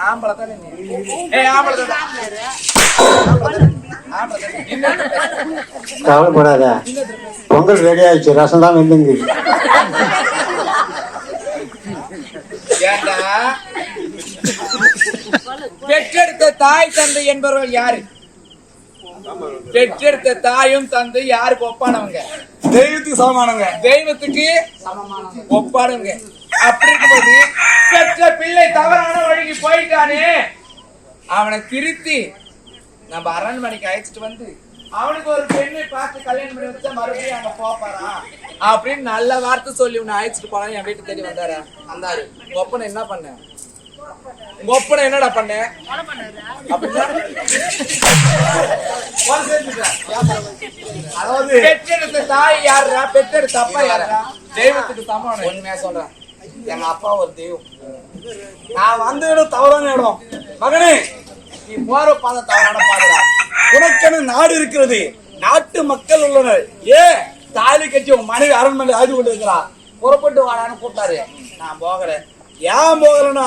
ஆம்பளை தானே நீ ஏய் ஆம்பளை தானே ஆம்பளை தானே இன்னொரு பேசு. கவலைப்படாத பொங்கல் ரெடி ஆயிடுச்சு ரசம் தான் வெந்துங்க பெற்றெடுத்த தாய் தந்தை என்பவர்கள் யாரு? பெற்றெடுத்த தாயும் தந்தை யாருக்கு ஒப்பானவங்க தெய்வத்துக்கு சமமானவங்க தெய்வத்துக்கு ஒப்பானவங்க அப்படி இருக்கும்போது தவறான வழிக்கு போயிட்டானே. அவனை திருத்தி நம்ம அரண்மனைக்கு அழைச்சிட்டு வந்து அவனுக்கு ஒரு பெண்ணை பார்த்து கல்யாணம் பண்ணி வச்சா மறுபடியும் அங்க போப்பாரா? அப்படின்னு நல்ல வார்த்தை சொல்லி உன்னை அழைச்சிட்டு போனா என் வீட்டு தேடி வந்தாரு? வந்தாரு. ஒப்பனை என்ன பண்ண? உங்க என்னடா பண்ண? அதாவது பெற்றெடுத்த தாய் யாருடா பெற்றெடுத்த அப்பா யாருடா தெய்வத்துக்கு சமம் உண்மையா சொல்றேன். எங்க அப்பா ஒரு தெய்வம். நான் வந்த இடம் தவறான இடம். மகனே நீ போற பாதை தவறான பாதைடா. உனக்கென நாடு இருக்கிறது. நாட்டு மக்கள் உள்ளனர். ஏ தாலி கட்சி உன் மனைவி அரண்மனை ஆய்வு கொண்டு இருக்கிறா புறப்பட்டு வாடான்னு கூப்பிட்டாரு. நான் போகிறேன். ஏன் போகலனா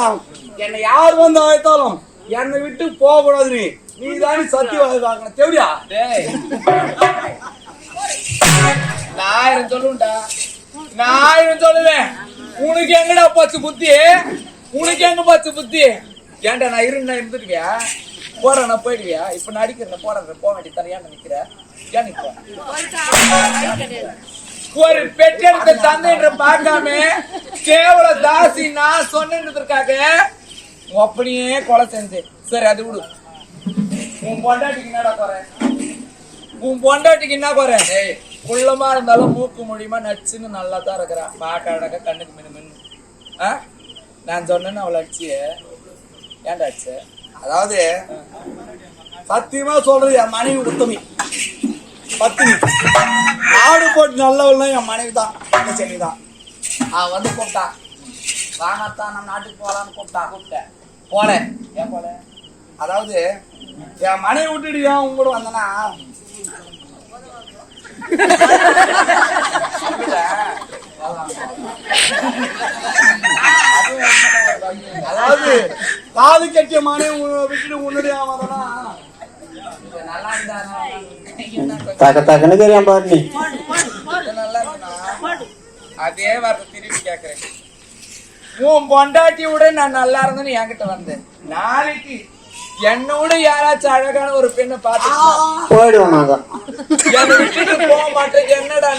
என்னை யார் வந்து அழைத்தாலும் என்னை விட்டு போக கூடாது நீ. நீ தானே சத்தியம் தேவையா டேய். நான் ஆயிரம் சொல்லுவேன்டா நான் சொல்லுவேன் உனக்கு எங்கடா பத்து புத்தி? உனக்கு எங்க பார்த்து புத்தி? ஏன்டா நான் இருந்தா இருந்துருக்கியா? போறேன் நான் போயிடுவியா? இப்ப நடிக்கிறேன் போறேன் போக வேண்டிய தனியா நிக்கிற? ஏன் நிக்கிற? ஒரு பெற்றெடுத்த தந்தை என்று பார்க்காம கேவல தாசி நான் சொன்னதுக்காக அப்படியே கொலை செஞ்சேன் சரி அது விடு. உன் பொண்டாட்டிக்கு என்னடா குறை? உன் பொண்டாட்டிக்கு என்ன குறை? ஏய் குள்ளமா இருந்தாலும் மூக்கு மூலியமா நச்சுன்னு நல்லா தான் இருக்கிறான். பாக்க அழகா கண்ணுக்கு மின்னு மின்னு ஆ? நான் சொன்னேன்னு அவளை அடிச்சிய ஏன்டா அடிச்ச? அதாவது சத்தியமா சொல்றது என் மனைவி உத்தமி. பத்தினி. நாடு போட்டு நல்லவள்னா என் மனைவி தான் என்ன சென்னி தான் அவன் வந்து கூப்பிட்டான் வாங்கத்தான் நம்ம நாட்டுக்கு போலான்னு கூப்பிட்டான் கூப்பிட்டேன் போல. ஏன் போல? அதாவது என் மனைவி விட்டுட்டு ஏன் உங்க கூட வந்தனா அதாவது தாலி கட்டிய மனைவி உ- விட்டுட்டு உன்னுடைய இருந்தா தக்க தக்கன்னு தெரியாம பாரு நீ அதே வார்த்தை திருப்பி கேக்குறேன். உன் பொண்டாட்டி விட நான் நல்லா இருந்தேன்னு என்கிட்ட வந்தேன். நாளைக்கு என்னோட யாராச்சும் அழகான ஒரு பெண்ணை பார்த்து போயிடுவோம் நாங்க என்னை விட்டுட்டு போக மாட்டேன். என்னடா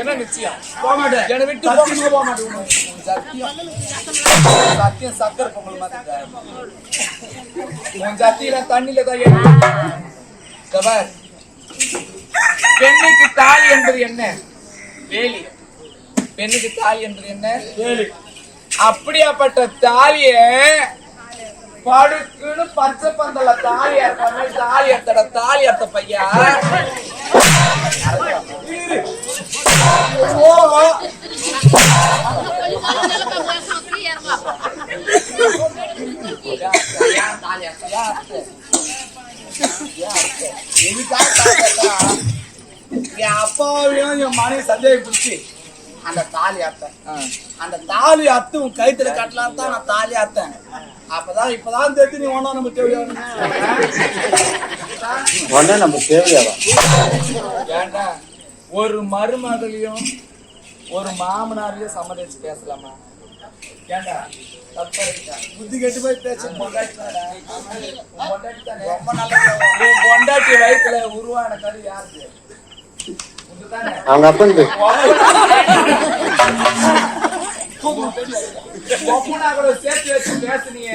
என்ன நிச்சயம்? போக மாட்டேன். என்னை விட்டு சத்தியமா போக மாட்டேன். உன் சத்தியம் சத்தியம் சக்கரை பொங்கல் மாதிரி உன் சத்தியில தண்ணில தான். பெண்ணுக்கு தாலி என்பது என்ன? வேலி. பெண்ணுக்கு தாலி என்பது என்ன? அப்படியாப்பட்ட தாலிய படுக்குன்னு பச்சை பந்தல தாலி அறுப்பாங்க தாலி அறுத்தட தாலி அறுத்த பையா? என் அப்பாவையும் என் மனைவி சந்தேகம் பிடிச்சி அந்த தாலி அர்த்தம் அந்த தாலி அத்து உன் கைத்துல கட்டலாம் தான் நான் தாலி அர்த்தேன் அப்பதான் இப்பதான் தெரிஞ்சு நீ ஒன்னா நம்ம தேவையா? உடனே நம்ம தேவையாவா ஏன்டா ஒரு மருமகளையும் ஒரு மாமனாரையும் சம்மதிச்சு பேசலாமா? இருக்கா? புத்தி கெட்டு போய் பேச்சு பொண்டாட்டி? ரொம்ப நல்லது. உன் பொண்டாட்டி வயித்துல உருவான கரு உண்டுதானே? அவங்க அப்பந்து.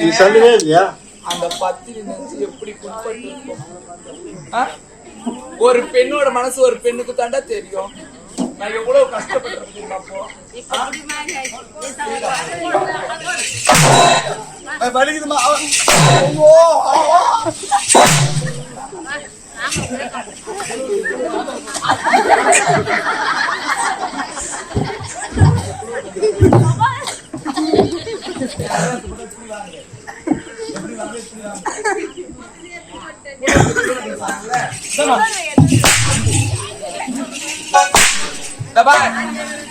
நீ சொல்லவே இல்லையா அந்த நெஞ்சு எப்படி? ஒரு பெண்ணோட மனசு ஒரு பெண்ணுக்கு தாண்டா தெரியும். நான் எவ்வளவு கஷ்டப்பட்டிருக்கேன் வலிக்குதுமா?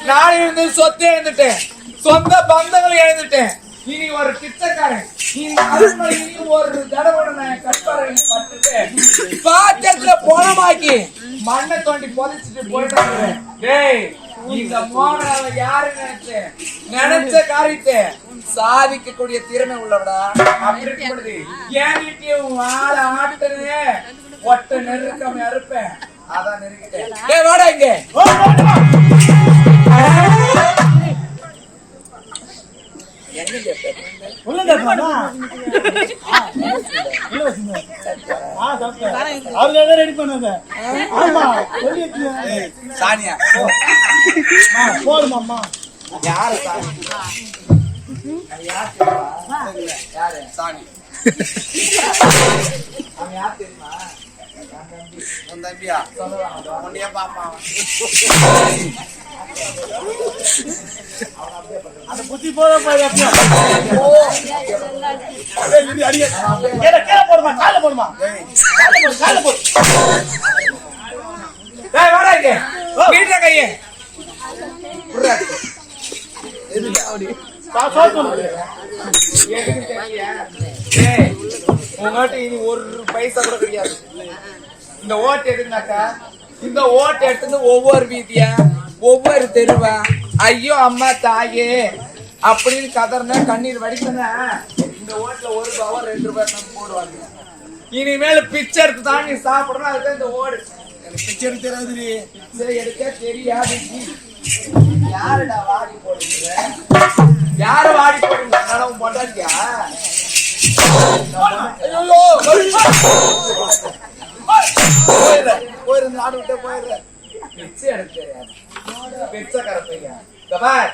நான் இருந்து சொத்தே எழுந்துட்டேன். சொந்த பந்தங்கள் எழுந்துட்டேன். இனி ஒரு பிச்சைக்காரன் இந்த அரண்மனை ஒரு தடவை நான் கட்பாறையில் பட்டுட்டு பாத்திரத்துல போனமாக்கி மண்ணை தோண்டி புதைச்சிட்டு போயிட்டாங்க டேய் இந்த மோகனாவை யாரு நினைச்சு? நினைச்ச காரியத்தை சாதிக்கக்கூடிய திறமை உள்ளவடா. அப்படி இருக்கப்படுது என் வீட்டையும் வாழ ஆட்டுனே ஒட்ட நெருக்கம் அறுப்பேன். அதான் நெருக்கிட்டேன். டேய் வாடா இங்க எங்க அவருக்காக ரெடி பண்ணாங்க? ஆமா சானியா. யாரு சாணி யார் தெரியுமா? யாரு? சாணி அவன் யார் தெரியுமா? உன் தம்பியா? சொல்லலாம் உன்னையே பாப்பான் அந்த புத்தி போத போய் கீழே கீழே போடுமா கால போடுமா? கால போடு கால போடு. வாடா இங்க. வீட்டுல கையே. புர்ரா. இனி ஒரு பைசா கூட கிடையாது. இந்த ஓட்டு எதுனாக்கா இந்த ஓட்டு எடுத்து ஒவ்வொரு வீதியா? ஒவ்வொரு தெருவா? ஐயோ அம்மா தாயே. அப்படின்னு கதறின கண்ணீர் வடிக்கனா இந்த ஓட்டுல ஒரு ரூபாவோ ரெண்டு ரூபாய் தான் போடுவாங்க. இனிமேல் பிக்சர் எடுத்து தான் நீ சாப்பிடணும். அதுதான் இந்த ஓடு. எனக்கு பிச்சை எடுக்க எடுக்க தெரியாது. யாருடா வாடி போடுங்க யாரு வாடி போடுங்க நடவும் பொண்டாட்டியா ஐயோ போயிடுறேன். போயிடுறேன், நாடு விட்டே போயிடுறேன். பிச்சை எடுக்க தெரியாது. பிச்சைக்கார பையன் கபார்.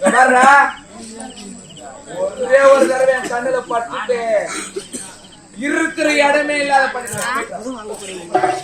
கபார்ரா. ஒரே ஒரு தடவை என் கண்ணுல பட்டுட்டு இருக்கிற இடமே இல்லாத பண்ணிடுறேன்